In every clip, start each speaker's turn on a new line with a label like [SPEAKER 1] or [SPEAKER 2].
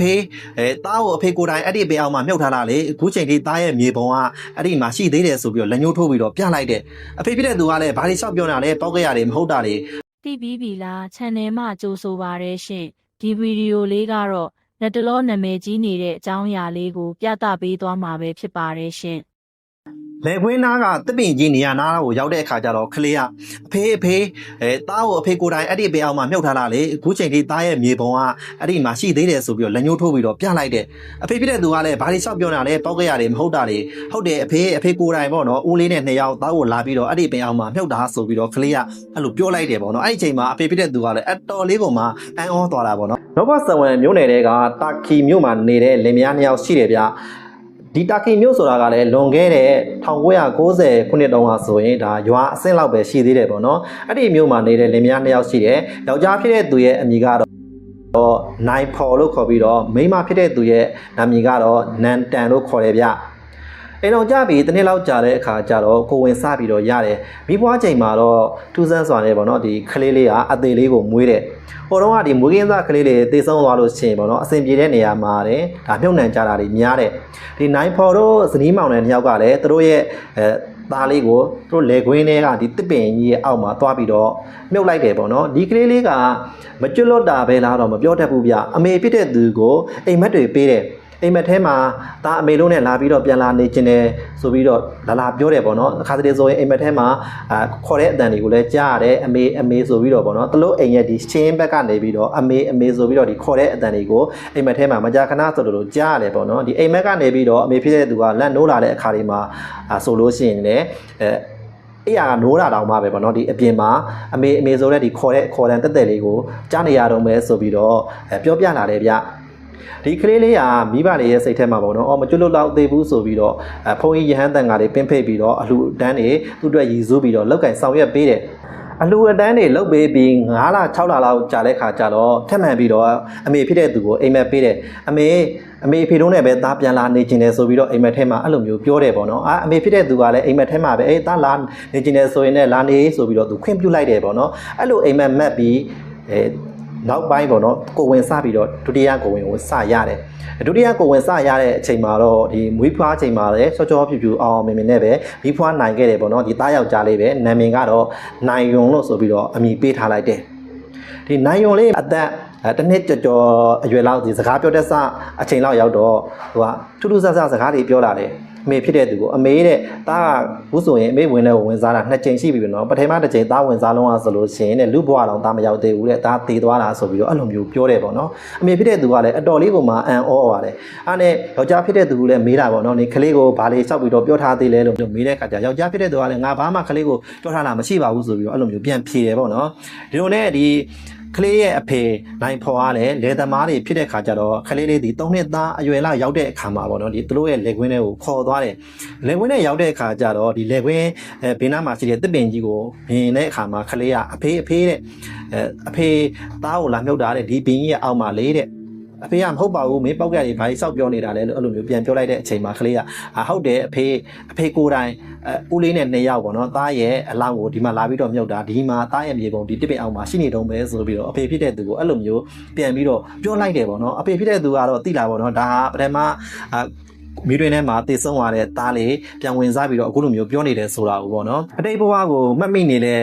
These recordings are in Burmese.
[SPEAKER 1] ဖေးအဲတားကိုအဖေကိုယ်တိုင်အဲ့ဒီပေအောင်မှာမြုပ်ထားတာလေအခုချိန်ထိတားရဲ့မြေပုံကအဲ့ဒီမှာရှိသေးတယ်ဆိုပြီးတော့လက်ညှိုးထိုးပြီးတော့ပြလိုက်တယ်အဖေဖြစ်တဲ့သူကလည်းဘာတွေလျှောက်ပြောနေတာလဲပေါက်ကြရတယ်မဟုတ်တာတွေ
[SPEAKER 2] တိပြီးပြီလား channel မှာကြိုဆိုပါရရှင်ဒီဗီဒီယိုလေးကတော့လက်တလောနာမည်ကြီးနေတဲ့အကြောင်းအရာလေးကို ပြသပေးသွားမှာပဲဖြစ်ပါတယ်ရှင်
[SPEAKER 1] လေခွင်းသားကတပင်ကြီးနေရနာကိုရောက်တဲ့အခါကျတော့ကလေးကအဖေအဖေအဲတားကိုအဖေကိုယ်တိုင်အဲ့ဒီပေအောင်မှာမြုပ်ထားတာလေအခုချိန်ထိတားရဲ့မြေပုံကအဲ့ဒီမှာရှိသေးတယ်ဆိုပြီးတော့လက်ညှိုးထိုးပြီးတော့ပြလိုက်တယ်အဖေဖြစ်တဲ့သူကလည်းဘာတွေလျှောက်ပြောနေတာလဲပေါက်ကြရတယ်မဟုတ်တာတွေဟုတ်တယ်အဖေအဖေကိုယ်တိုင်ပေါ့နော်ဦးလေးနဲ့နှစ်ယောက်တားကိုလာပြီးတော့အဲ့ဒီပေအောင်မှာမြုပ်တာဆိုပြီးတော့ကလေးကအဲ့လိုပြောလိုက်တယ်ပေါ့နော်အဲ့ဒီချိန်မှာအဖေဖြစ်တဲ့သူကလည်းအတော်လေးကိုမှအန်အောသွားတာပေါ့နော်လောဘဆဝံမြို့နယ်တဲကတာကီမြို့မှာနေတဲ့လင်မယားနှစ်ယောက်ရှိတယ်ဗျ ဒီတာကီမြို့ဆိုတာကလည်းလွန်ခဲ့တဲ့1990ခုနှစ်တုန်းကဆိုရင်ဒါရွာအဆင့်လောက်ပဲရှိသေးတယ်ပေါ့နော်အဲ့ဒီမြို့မှာနေတဲ့လင်မယားနှစ်ယောက်ရှိတယ်ယောက်ျားဖြစ်တဲ့သူရဲ့အမည်ကတော့တော့နိုင်ဖော်လို့ခေါ်ပြီးတော့မိန်းမဖြစ်တဲ့သူရဲ့နာမည်ကတော့နန်တန်လို့ခေါ်တယ်ဗျ အိမ်တော်ကြပြီတစ်နှစ်လောက်ကြာတဲ့အခါကျတော့ကိုဝင်စပြီးတော့ရတယ်မိဘွားချိန်မှာတော့ထူးဆန်းစွာနဲ့ပေါ့နော်ဒီကလေးလေးကအသေးလေးကိုမွေးတယ်ဟိုတော့ကဒီမွေးကင်းသားကလေးလေးတေဆုံးသွားလို့ရှိရင်ပေါ့နော်အဆင်ပြေတဲ့နေရာမှာတဲ့ဒါမြုပ်နှံကြတာတွေများတယ်ဒီနိုင်ဖော်တို့ဇနီးမောင်နဲ့နှစ်ယောက်ကလည်းသူတို့ရဲ့အဲသားလေးကိုသူတို့လေခွင်းထဲကဒီတစ်ပင်ကြီးရဲ့အောက်မှာသွားပြီးတော့မြုပ်လိုက်တယ်ပေါ့နော်ဒီကလေးလေးကမကျွတ်လွတ်တာပဲလားတော့မပြောတတ်ဘူးဗျအမေဖြစ်တဲ့သူကိုအိမ်မက်တွေပေးတယ် အိမ်မက်ထဲမှာဒါအမေလုံးနဲ့လာပြီးတော့ပြန်လာနေခြင်းတယ်ဆိုပြီးတော့လာလာပြောတယ်ပေါ့နော်အခါတည်းဆိုရင်အိမ်မက်ထဲမှာအာခေါ်တဲ့အတန်တွေကိုလည်းကြားရတယ်အမေအမေဆိုပြီးတော့ပေါ့နော်တလို့အိမ်ရဲ့ဒီချင်းဘက်ကနေပြီးတော့အမေအမေဆိုပြီးတော့ဒီခေါ်တဲ့အတန်တွေကိုအိမ်မက်ထဲမှာမကြာခဏဆိုလို့ကြားရတယ်ပေါ့နော်ဒီအိမ်မက်ကနေပြီးတော့အမေဖြစ်တဲ့သူကလက်နိုးလာတဲ့အခါတွေမှာအာဆိုလို့ရှိရင်လည်းအဲအဲ့ရကနိုးတာတောင်မှပဲပေါ့နော်ဒီအပြင်မှာအမေအမေဆိုတဲ့ဒီခေါ်တဲ့ခေါ်တဲ့တက်တက်လေးကိုကြားနေရတော့မယ်ဆိုပြီးတော့အဲပြောပြလာတယ်ဗျ ဒီကလေးလေးကမိဘတွေရဲ့စိတ်ထဲမှာပေါ့နော်အော်မကျွတ်လွတ်တော့သေးဘူးဆိုပြီးတော့အဲဖုန်းကြီးရဟန်းတန်ကလေးပင်းဖိတ်ပြီးတော့အလှူအတန်းတွေသူ့အတွက်ရည်စူးပြီးတော့လောက်ကင်ဆောင်ရွက်ပေးတယ်အလှူအတန်းတွေလုတ်ပေးပြီး9လ6လလောက်ကြာတဲ့ခါကျတော့ထက်မှန်ပြီးတော့အမေဖြစ်တဲ့သူကိုအိမ်မက်ပေးတယ်အမေအမေအဖေတို့နဲ့ပဲသားပြန်လာနေကျင်တယ်ဆိုပြီးတော့အိမ်မက်ထဲမှာအဲ့လိုမျိုးပြောတယ်ပေါ့နော်အာအမေဖြစ်တဲ့သူကလည်းအိမ်မက်ထဲမှာပဲအေးသားလာနေကျင်တယ်ဆိုရင်လည်းလာနေဆိုပြီးတော့သူခွင့်ပြုလိုက်တယ်ပေါ့နော်အဲ့လိုအိမ်မက်မက်ပြီးအဲ နောက်ပိုင်းပေါ့နော်ကိုဝင်စပြီးတော့ဒုတိယကိုဝင်ကိုစရတယ်ဒုတိယကိုဝင်စရတဲ့အချိန်မှာတော့ဒီမွေးဖွားချိန်မှာလည်းချောချောဖြူဖြူအောင်အောင်မြင်မြင်နဲ့ပဲမိဖွားနိုင်ခဲ့တယ်ပေါ့နော်ဒီသားယောက်ျားလေးပဲနာမည်ကတော့နိုင်ယုံလို့ဆိုပြီးတော့အမည်ပေးထားလိုက်တယ်ဒီနိုင်ယုံလေးအသက်အဲတစ်နှစ်ကြော်ကြော်အရွယ်လောက်ဒီစကားပြောတဲ့စအချိန်လောက်ရောက်တော့ဟိုကထူးထူးဆန်းဆန်းစကားတွေပြောလာတယ်အ မေဖြစ်တဲ့သူကိုအမေတဲ့တားကဘူးဆိုရင်အမေဝင်လဲဝင်စားတာနှစ်ကြိမ်ရှိပြီပဲနော်ပထမတစ်ကြိမ်တားဝင်စားလုံးอ่ะဆိုလို့ရှိရင်တဲ့လူဘွားတော်တားမရောက်သေးဘူးတဲ့တားတည်သွားတာဆိုပြီးတော့အဲ့လိုမျိုးပြောတယ်ပေါ့နော်အမေဖြစ်တဲ့သူကလည်းအတော်လေးကိုမှအံ့ဩပါတယ်အဲ့နဲ့ယောက်ျားဖြစ်တဲ့သူကလည်းမေးတာပေါ့နော်နေကလေးကိုဘာလေးစောက်ပြီးတော့ပြောထားသေးလဲလို့မေးတဲ့အခါကျယောက်ျားဖြစ်တဲ့သူကလည်းငါဘာမှကလေးကိုပြောထားတာမရှိပါဘူးဆိုပြီးတော့အဲ့လိုမျိုးပြန်ဖြေတယ်ပေါ့နော်ဒီလိုနဲ့ဒီ ကလေးရဲ့အဖေနိုင်ဖော်အားလည်းလေသမားတွေဖြစ်တဲ့ခါကျတော့ကလေးလေးဒီ၃နှစ်သားအရွယ်လောက်ရောက်တဲ့အခါမှာပေါ့နော်ဒီသူတို့ရဲ့လေကွင်းတွေကိုခေါ်သွားတယ်လေကွင်းနဲ့ရောက်တဲ့အခါကျတော့ဒီလေကွင်းအဲဘေးနားမှာရှိတဲ့တစ်ပင်ကြီးကိုမြင်တဲ့အခါမှာကလေးကအဖေအဖေတဲ့အဲအဖေသားကိုလာမြုပ်တာတဲ့ဒီပင်ကြီးရဲ့အောက်မှာလေးတဲ့ အဖေကမဟုတ်ပါဘူးမင်းပေါက်ကြရဘာကြီးစောက်ပြောနေတာလဲလို့အဲ့လိုမျိုးပြန်ပြောလိုက်တဲ့အချိန်မှာကလေးကအာဟုတ်တယ်အဖေအဖေကိုယ်တိုင်အဲဦးလေးနဲ့နှစ်ယောက်ပေါ့နော်သားရဲ့အလောင်းကိုဒီမှာလာပြီးတော့မြုပ်တာဒီမှာသားရဲ့မြေပုံဒီတစ်ပင်အောင်မှာရှိနေတုံးပဲဆိုပြီးတော့အဖေဖြစ်တဲ့သူကိုအဲ့လိုမျိုးပြန်ပြီးတော့ပြောလိုက်တယ်ပေါ့နော်အဖေဖြစ်တဲ့သူကတော့တိလာပေါ့နော်ဒါကပထမအာမိတွင်ထဲမှာတည်ဆုံးသွားတဲ့သားလေးပြန်ဝင်စားပြီးတော့အခုလိုမျိုးပြောနေတယ်ဆိုတာကိုပေါ့နော်အတိတ်ဘဝကိုမှတ်မိနေတဲ့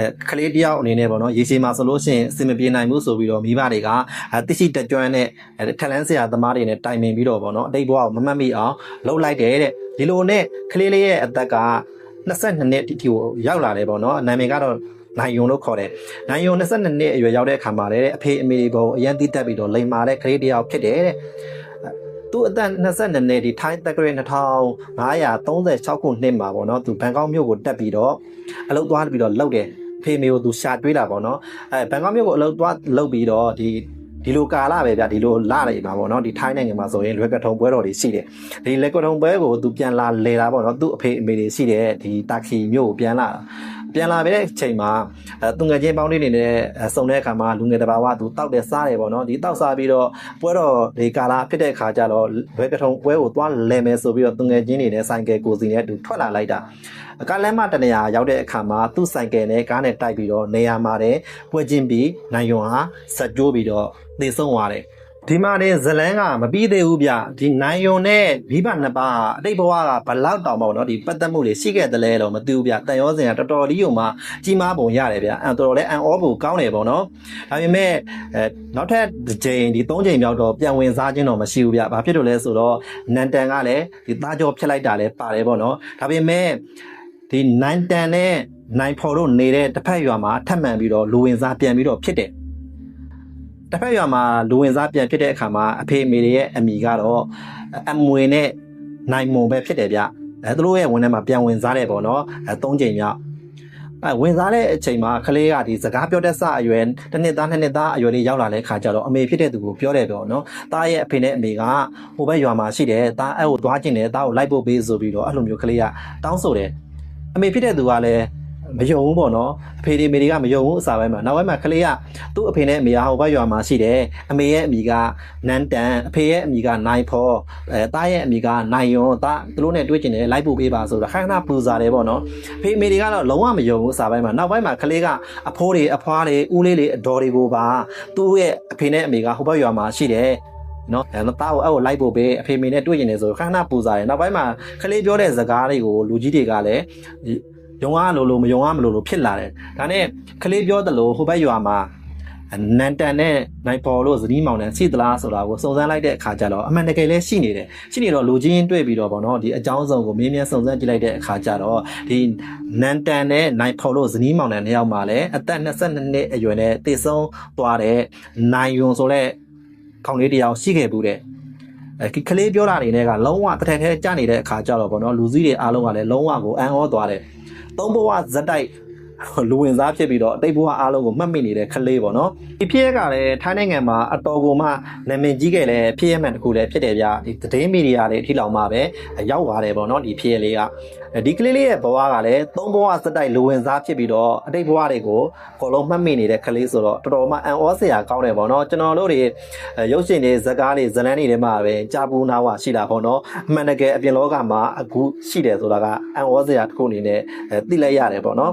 [SPEAKER 1] အဲကလေးတယောက်အနေနဲ့ပေါ့နော်ရေရှည်မှာဆိုလို့ရှိရင်အဆင်မပြေနိုင်ဘူးဆိုပြီးတော့မိဘတွေကအဲတရှိတက်ကြွနဲ့အဲထက်လန်းဆရာသမားတွေနဲ့တိုင်ပင်ပြီးတော့ပေါ့နော်အတိတ်ဘဝကိုမမှတ်မိအောင်လှုပ်လိုက်တယ်တဲ့ဒီလိုနဲ့ကလေးလေးရဲ့အသက်က22နှစ်တိတိကိုရောက်လာတယ်ပေါ့နော်နာမည်ကတော့နိုင်ယုံလို့ခေါ်တယ်။နိုင်ယုံ22နှစ်အရွယ်ရောက်တဲ့အခါမှာလည်းတဲ့အဖေအမေတွေပေါ်အရန်တိတက်ပြီးတော့လိန်မာတဲ့ကလေးတယောက်ဖြစ်တယ်တဲ့။သူအသက်22နှစ်ဒီထိုင်းတက်ကရေ2536ခုနှစ်မှာပေါ့နော်သူဘန်ကောက်မြို့ကိုတက်ပြီးတော့အလုပ်သွားပြီးတော့လှုပ်တယ် ဖေမေကိုသူရှာတွေးတာပေါ့နော်အဲဘန်ကောက်မြို့ကိုအလုပ်သွားလှုပ်ပြီးတော့ဒီဒီလိုကာလပဲဗျဒီလိုလာနေမှာပေါ့နော်ဒီထိုင်းနိုင်ငံမှာဆိုရင်လွယ်ကထုံပွဲတော်တွေရှိတယ်ဒီလွယ်ကထုံပွဲကိုသူပြန်လာလေတာပေါ့နော်သူ့အဖေအမေတွေရှိတယ်ဒီတာခီမြို့ကိုပြန်လာတာ ပြန်လာပြီးတဲ့အချိန်မှာအဲသူငယ်ချင်းပေါင်းလေးတွေနဲ့အဲစုံတဲ့အခါမှာလူငယ်တစ်ပါးကသူတောက်တယ်စားတယ်ပေါ့နော်ဒီတောက်စားပြီးတော့ပွဲတော်ဒီကာလာဖြစ်တဲ့အခါကျတော့လွယ်ကထုံပွဲကိုသွားလဲမယ်ဆိုပြီးတော့သူငယ်ချင်းတွေနဲ့ဆိုင်ကယ်ကိုစီနဲ့သူထွက်လာလိုက်တာအကလမ်းမတနေရာရောက်တဲ့အခါမှာသူ့ဆိုင်ကယ်နဲ့ကားနဲ့တိုက်ပြီးတော့နေရာမှာတဲ့ပွဲချင်းပြီးနိုင်ယွန်ဟာဆက်ကြိုးပြီးတော့သေဆုံးသွားတယ် ဒီမှာနေဇလန်းကမပြီးသေးဘူးဗျဒီနိုင်ယွန်နဲ့မိဘနှစ်ပါးဟာအတိတ်ဘဝကဘလောက်တောင်ပေါ့နော်ဒီပတ်သက်မှုတွေရှိခဲ့တယ်လဲတော့မသိဘူးဗျတန်ရောစင်ကတော်တော်လေးုံမှကြီးမားပုံရတယ်ဗျအဲတော်တော်လေးအန်အောပုံကောင်းတယ်ပေါ့နော်ဒါပေမဲ့အဲနောက်ထပ်တစ်ချိန်ဒီ၃ချိန်မြောက်တော့ပြန်ဝင်စားခြင်းတော့မရှိဘူးဗျဘာဖြစ်လို့လဲဆိုတော့နန်တန်ကလည်းဒီသားကြောဖြတ်လိုက်တာလည်းပါတယ်ပေါ့နော်ဒါပေမဲ့ဒီနိုင်တန်နဲ့နိုင်ဖော်တို့နေတဲ့တစ်ဖက်ရွာမှာထပ်မံပြီးတော့လူဝင်စားပြန်ပြီးတော့ဖြစ်တယ် တစ်ဖက်ရွာမှာလူဝင်စားပြန်ဖြစ်တဲ့အခါမှာအဖေအမေတွေရဲ့အမိကတော့အမွေနဲ့နိုင်မုံပဲဖြစ်တယ်ဗျအဲသူတို့ရဲ့ဝင်ထဲမှာပြန်ဝင်စားတယ်ပေါ့နော်အဲ၃ချိန်မြောက်အဲဝင်စားတဲ့အချိန်မှာကလေးကဒီစကားပြောတဲ့စအရွယ်တစ်နှစ်သားနှစ်နှစ်သားအရွယ်လေးရောက်လာတဲ့ခါကျတော့အမေဖြစ်တဲ့သူကိုပြောတယ်ပေါ့နော်တားရဲ့အဖေနဲ့အမေကဟိုဘက်ရွာမှာရှိတယ်တားအဲ့ကိုသွားကျင်တယ်တားကိုလိုက်ဖို့ပေးဆိုပြီးတော့အဲ့လိုမျိုးကလေးကတောင်းဆိုတယ်အမေဖြစ်တဲ့သူကလည်း မယုံဘူးပေါ့နော်အဖေတွေအမေတွေကမယုံဘူးအစားပိုင်းမှာနောက်ပိုင်းမှာကလေးကသူ့အဖေနဲ့အမေကဟိုဘက်ရွာမှာရှိတယ်အမေရဲ့အမိကနန်းတန်အဖေရဲ့အမိကနိုင်ဖော်အဲတားရဲ့အမိကနိုင်ယွန်တာသူတို့နဲ့တွေ့ကျင်တယ်လိုက်ပို့ပေးပါဆိုတော့ခိုင်ခဏပူစားတယ်ပေါ့နော်အဖေအမေတွေကတော့လုံးဝမယုံဘူးအစားပိုင်းမှာနောက်ပိုင်းမှာကလေးကအဖိုးတွေအဖွားတွေဦးလေးတွေအတော်တွေကိုပါသူ့ရဲ့အဖေနဲ့အမေကဟိုဘက်ရွာမှာရှိတယ်နော်အဲတားကိုအဲ့ကိုလိုက်ဖို့ပဲအဖေမေနဲ့တွေ့ကျင်တယ်ဆိုတော့ခဏခဏပူစားတယ်နောက်ပိုင်းမှာကလေးပြောတဲ့စကားတွေကိုလူကြီးတွေကလည်း ယုံအားလို့လို့မယုံအားမလို့လို့ဖြစ်လာတယ်ဒါနဲ့ကလေးပြောတယ်လို့ဟိုဘက်ရွာမှာနန်တန်နဲ့နိုင်ပေါ်လို့ဇနီးမောင်နှံရှိသလားဆိုတာကိုစုံစမ်းလိုက်တဲ့အခါကျတော့အမှန်တကယ်လည်းရှိနေတယ်ရှိနေတော့လူချင်းတွေ့ပြီးတော့ဗောနော်ဒီအကြောင်းစုံကိုမင်းမြန်းစုံစမ်းကြည့်လိုက်တဲ့အခါကျတော့ဒီနန်တန်နဲ့နိုင်ပေါ်လို့ဇနီးမောင်နှံနှစ်ယောက်မှာလည်းအသက်22နှစ်အရွယ်နဲ့တည်ဆုံးသွားတဲ့နိုင်ယွန်ဆိုတဲ့ခေါင်းလေးတစ်ယောက်ရှိခဲ့ဘူးတဲ့အဲကလေးပြောတာတွေနဲ့ကလုံးဝတစ်ထက်ထဲကျနေတဲ့အခါကျတော့ဗောနော်လူစည်းတွေအားလုံးကလည်းလုံးဝကိုအံ့ဩသွားတယ် သုံးဘဝဇက်တိုက် လူဝင်စားဖြစ်ပြီးတော့အတိတ်ဘဝအားလုံးကိုမှတ်မိနေတဲ့ကလေးပေါ့နော်ဒီဖြစ်ရကလည်းထိုင်းနိုင်ငံမှာအတော်ကိုမှနာမည်ကြီးခဲ့တဲ့ဖြစ်ရမှန်တစ်ခုလည်းဖြစ်တယ်ဗျဒီသတင်းမီဒီယာတွေအထိလောက်မှပဲရောက်သွားတယ်ပေါ့နော်ဒီဖြစ်ရလေးကဒီကလေးလေးရဲ့ဘဝကလည်းသုံးဘဝစက်တိုက်လူဝင်စားဖြစ်ပြီးတော့အတိတ်ဘဝတွေကိုအကုန်လုံးမှတ်မိနေတဲ့ကလေးဆိုတော့တော်တော်မှအံ့ဩစရာကောင်းတယ်ပေါ့နော်ကျွန်တော်တို့တွေရုပ်ရှင်တွေဇာတ်ကားတွေဇာတ်လမ်းတွေထဲမှာပဲကြာပူနာဝရှိတာပေါ့နော်အမှန်တကယ်အပြင်လောကမှာအခုရှိတယ်ဆိုတာကအံ့ဩစရာတစ်ခုအနေနဲ့သိလိုက်ရတယ်ပေါ့နော်